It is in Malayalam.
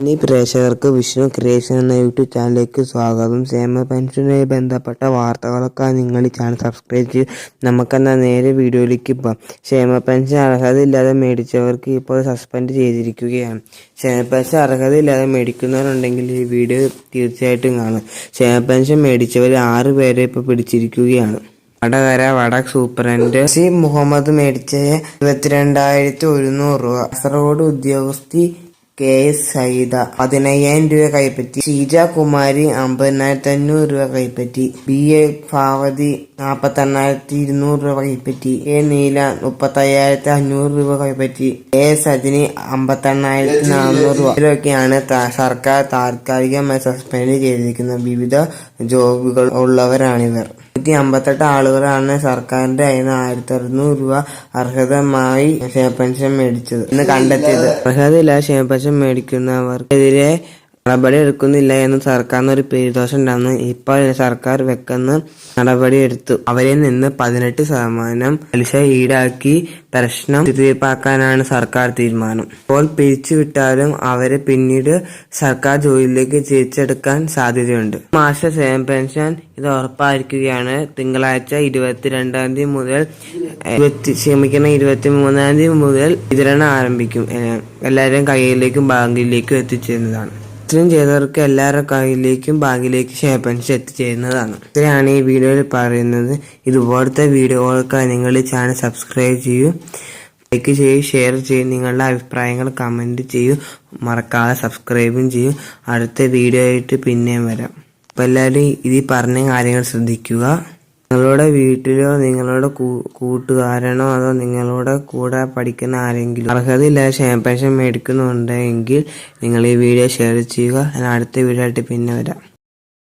ഇനി പ്രേക്ഷകർക്ക്. വിഷ്ണു ക്രിയേഷൻ എന്ന യൂട്യൂബ് ചാനലിലേക്ക് സ്വാഗതം. ക്ഷേമ പെൻഷനുമായി ബന്ധപ്പെട്ട വാർത്തകളൊക്കെ നിങ്ങൾ ഈ ചാനൽ സബ്സ്ക്രൈബ് ചെയ്ത് നമുക്കെന്നാൽ നേരെ വീഡിയോയിലേക്ക് പോകാം ക്ഷേമ പെൻഷൻ അർഹതയില്ലാതെ മേടിച്ചവർക്ക് ഇപ്പോൾ സസ്പെൻഡ് ചെയ്തിരിക്കുകയാണ്. ക്ഷേമ പെൻഷൻ അർഹതയില്ലാതെ മേടിക്കുന്നവരുണ്ടെങ്കിൽ ഈ വീഡിയോ തീർച്ചയായിട്ടും കാണും. ക്ഷേമ പെൻഷൻ മേടിച്ചവർ ആറ് പേരെ ഇപ്പോൾ പിടിച്ചിരിക്കുകയാണ്. വടകര വടക് സൂപ്രണ്ട് സി മുഹമ്മദ് മേടിച്ച ഇരുപത്തിരണ്ടായിരത്തി ഒരുന്നൂറ് രൂപ. കാസർഗോഡ് ഉദ്യോഗസ്ഥി കെ എസ് സൈദ പതിനയ്യായിരം രൂപ കൈപ്പറ്റി. ഷീജ കുമാരി അമ്പതിനായിരത്തി അഞ്ഞൂറ് രൂപ കൈപ്പറ്റി. ബി എ ഭാവതി നാൽപ്പത്തി എണ്ണായിരത്തി ഇരുന്നൂറ് രൂപ കൈപ്പറ്റി. എ നീല മുപ്പത്തയ്യായിരത്തി അഞ്ഞൂറ് രൂപ കൈപ്പറ്റി. എ സജിനി അമ്പത്തി എണ്ണായിരത്തി നാനൂറ് രൂപ. ഇതിലൊക്കെയാണ് സർക്കാർ താൽക്കാലികമായി സസ്പെൻഡ് ചെയ്തിരിക്കുന്ന വിവിധ ജോബുകൾ ഉള്ളവരാണിവർ. നൂറ്റി അമ്പത്തെട്ട് ആളുകളാണ് സർക്കാരിന്റെ നിന്ന് ആയിരത്തി അറുന്നൂറ് രൂപ അർഹതമായി ക്ഷേമ പെൻഷൻ മേടിച്ചത് എന്ന് കണ്ടെത്തിയത്. അർഹതയില്ല ക്ഷേമ പെൻഷൻ മേടിക്കുന്നവർക്കെതിരെ നടപടി എടുക്കുന്നില്ല എന്ന് സർക്കാരിന് ഒരു പേരുദോഷം ഉണ്ടെന്ന് ഇപ്പോൾ സർക്കാർ വെക്കുന്ന നടപടി എടുത്തു. അവരിൽ നിന്ന് പതിനെട്ട് ശതമാനം പലിശ ഈടാക്കി പ്രശ്നം തീർപ്പാക്കാനാണ് സർക്കാർ തീരുമാനം. ഇപ്പോൾ പിരിച്ചുവിട്ടാലും അവരെ പിന്നീട് സർക്കാർ ജോലിയിലേക്ക് തിരിച്ചെടുക്കാൻ സാധ്യതയുണ്ട്. മാസ സേവന പെൻഷൻ ഇത് ഉറപ്പായിരിക്കുകയാണ്. തിങ്കളാഴ്ച ഇരുപത്തിരണ്ടാം തീയതി മുതൽ ക്ഷമിക്കുന്ന ഇരുപത്തി മൂന്നാം തീയതി മുതൽ വിതരണം ആരംഭിക്കും. എല്ലാവരും കയ്യിലേക്കും ബാങ്കിലേക്കും എത്തിച്ചേരുന്നതാണ്. ഇത്രയും ചെയ്തവർക്ക് എല്ലാവരുടെ കയ്യിലേക്കും ബാങ്കിലേക്കും ഷെയർ പെൻഷൻ എത്തിച്ചേരുന്നതാണ്. ഇത്രയാണ് ഈ വീഡിയോയിൽ പറയുന്നത്. ഇതുപോലത്തെ വീഡിയോകൾക്കായി നിങ്ങൾ ചാനൽ സബ്സ്ക്രൈബ് ചെയ്യൂ. ലൈക്ക് ചെയ്യൂ ഷെയർ ചെയ്യൂ നിങ്ങളുടെ അഭിപ്രായങ്ങൾ കമന്റ് ചെയ്യൂ. മറക്കാതെ സബ്സ്ക്രൈബും ചെയ്യൂ. അടുത്ത വീഡിയോ ആയിട്ട് പിന്നെയും വരാം. അപ്പോൾ എല്ലാവരും ഇതിൽ പറഞ്ഞ കാര്യങ്ങൾ ശ്രദ്ധിക്കുക. നിങ്ങളുടെ വീട്ടിലോ നിങ്ങളുടെ കൂട്ടുകാരനോ അതോ നിങ്ങളുടെ കൂടെ പഠിക്കുന്ന ആരെങ്കിലും അർഹതയില്ലാതെ ക്ഷേമ പെൻഷൻ മേടിക്കുന്നുണ്ടെങ്കിൽ നിങ്ങൾ ഈ വീഡിയോ ഷെയർ ചെയ്യുക. ഞാൻ അടുത്ത വീഡിയോ ആയിട്ട് പിന്നെ വരാം.